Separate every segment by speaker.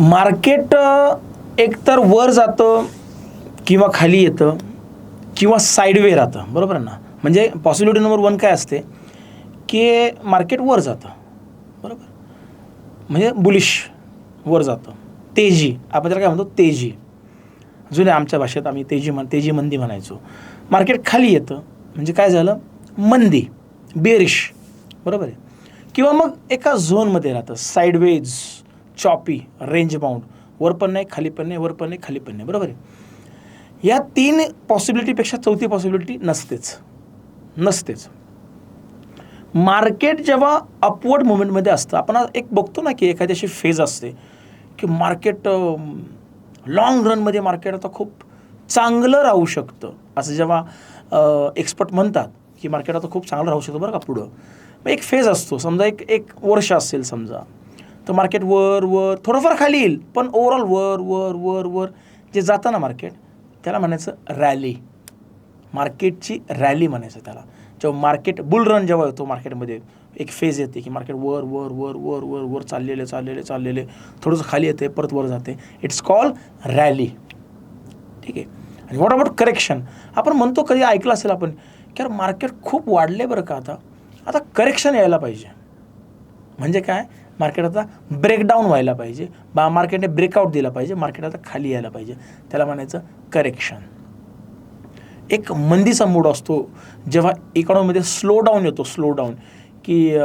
Speaker 1: Market एकतर वर जातं किंवा खाली येतं किंवा साईडवे राहतं. बरोबर आहे ना? म्हणजे पॉसिबिलिटी नंबर वन काय असते? की मार्केट वर जातं. बरोबर? म्हणजे बुलिश वर जातं. तेजी. आपण त्याला काय म्हणतो? तेजी. जुन्या आमच्या भाषेत आम्ही तेजी म्हण तेजी मंदी म्हणायचो. मार्केट खाली येतं. म्हणजे काय झालं? मंदी. बेरिश बरोबर आहे? किंवा मग एका झोनमध्ये राहतं. साईडवेज चॉपी रेंज बाउंड वर पण नाही खाली पण नाही वर पण नाही खाली पण नाही. बरोबर आहे? या तीन पॉसिबिलिटीपेक्षा चौथी पॉसिबिलिटी नसतेच. नसतेच. मार्केट जेव्हा अपवर्ड मुवमेंटमध्ये असतं आपण एक बघतो ना की एखादी अशी फेज असते की मार्केट लाँग रनमध्ये मार्केट आता खूप चांगलं राहू शकतं. असं जेव्हा एक्सपर्ट म्हणतात की मार्केट आता खूप चांगलं राहू शकतं बरं का पुढं. मग एक फेज असतो. समजा एक एक वर्ष असेल समजा. तर मार्केट वर वर थोडंफार खाली येईल. पण ओव्हरऑल वर वर वर वर जे जातं ना मार्केट त्याला म्हणायचं रॅली मार्केटची रॅली म्हणायचं त्याला. जेव्हा मार्केट बुल रन जेव्हा येतो मार्केटमध्ये एक फेज येते की मार्केट वर वर वर वर वर वर चाललेले चाललेले चाललेले. थोडंसं खाली येते परत वर जाते. इट्स कॉल रॅली ठीक आहे? आणि वॉट अबाउट करेक्शन आपण म्हणतो कधी ऐकलं असेल आपण की यार मार्केट खूप वाढले बरं का आता? आता करेक्शन यायला पाहिजे. म्हणजे काय? मार्केट आता ब्रेकडाऊन व्हायला पाहिजे. बा मार्केटने ब्रेकआउट दिला पाहिजे मार्केट आता खाली यायला पाहिजे. त्याला म्हणायचं करेक्शन एक मंदीचा मूड असतो जेव्हा इकॉनॉमीमध्ये स्लो डाऊन येतो स्लो डाऊन की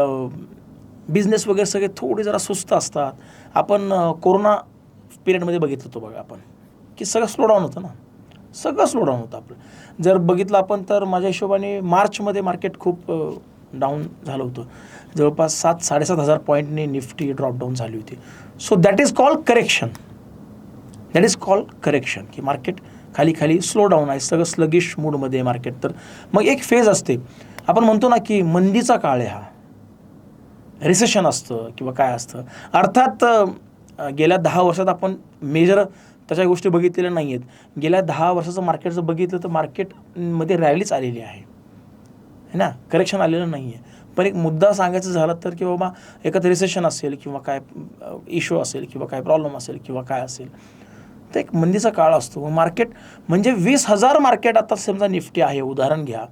Speaker 1: बिझनेस वगैरे सगळे थोडे जरा सुस्त असतात. आपण कोरोना पिरियडमध्ये बघितलं होतो बघा आपण. की सगळं स्लो डाऊन होतं ना. सगळं स्लो डाऊन होतं आपलं. जर बघितलं आपण तर माझ्या हिशोबाने मार्चमध्ये मार्केट खूप डाऊन झालं होतं. जवळपास सात साडेसात हजार पॉईंटने निफ्टी ड्रॉप डाऊन झाली होती. So that is call correction that is call correction की मार्केट खाली खाली स्लो डाऊन आहे. सगळं स्लगिश मूडमध्ये आहे मार्केट तर मग एक फेज असते. आपण म्हणतो ना की मंदीचा काळ आहे हा. रिसेशन असतं किंवा काय असतं. अर्थात गेल्या दहा वर्षात आपण मेजर त्याच्या गोष्टी बघितलेल्या नाही आहेत गेल्या दहा वर्षाचं मार्केट जर बघितलं तर मार्केटमध्ये रॅलीच आलेली आहे. है ना? करेक्शन आलेलं नाही आहे पण एक मुद्दा सांगायचं झाला तर की बाबा एखादं रिसेशन असेल किंवा काय इश्यू असेल किंवा काय प्रॉब्लेम असेल किंवा काय असेल तर एक मंदीचा काळ असतो. मार्केट म्हणजे वीस हजार मार्केट आता समजा निफ्टी आहे उदाहरण घ्या.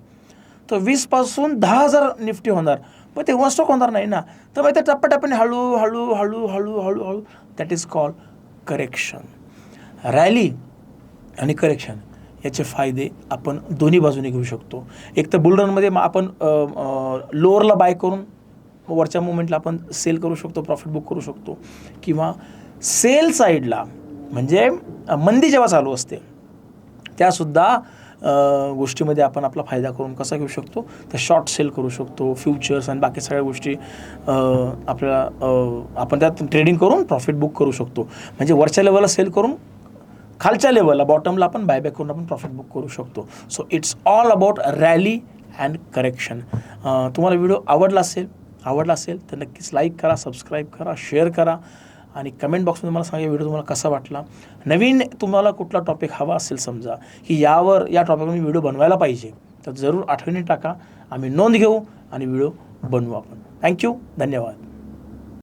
Speaker 1: तर वीसपासून दहा हजार निफ्टी होणार. पण ते स्टॉक होणार नाही ना. तर मग ते टप्प्याटप्प्याने हळू हळू हळू हळू हळू हळू. That is call correction rally आणि करेक्शन याचे फायदे आपण दोन्ही बाजूने घेऊ शकतो. एक तर बुलरनमध्ये मग आपण लोअरला बाय करून वरच्या मुवमेंटला आपण सेल करू शकतो प्रॉफिट बुक करू शकतो. किंवा सेल साईडला म्हणजे मंदी जेव्हा चालू असते त्यासुद्धा गोष्टीमध्ये आपण आपला फायदा करून कसा घेऊ शकतो? तर शॉर्ट सेल करू शकतो फ्युचर्स आणि बाकी सगळ्या गोष्टी आपल्याला आपण त्यात ट्रेडिंग करून प्रॉफिट बुक करू शकतो. म्हणजे वरच्या लेवलला सेल करून खालच्या लेवलला बॉटमला आपण बायबॅक करून आपण प्रॉफिट बुक करू शकतो. So it's all about rally and correction तुम्हाला व्हिडिओ आवडला असेल आवडला असेल तर नक्कीच लाईक करा सबस्क्राईब करा शेअर करा. आणि कमेंट बॉक्समध्ये मला सांगा व्हिडिओ तुम्हाला कसा वाटला? नवीन तुम्हाला कुठला टॉपिक हवा असेल समजा की यावर या टॉपिकवर मी व्हिडिओ बनवायला पाहिजे तर जरूर आठवणी टाका. आम्ही नोंद घेऊ आणि व्हिडिओ बनवू आपण. थँक्यू धन्यवाद.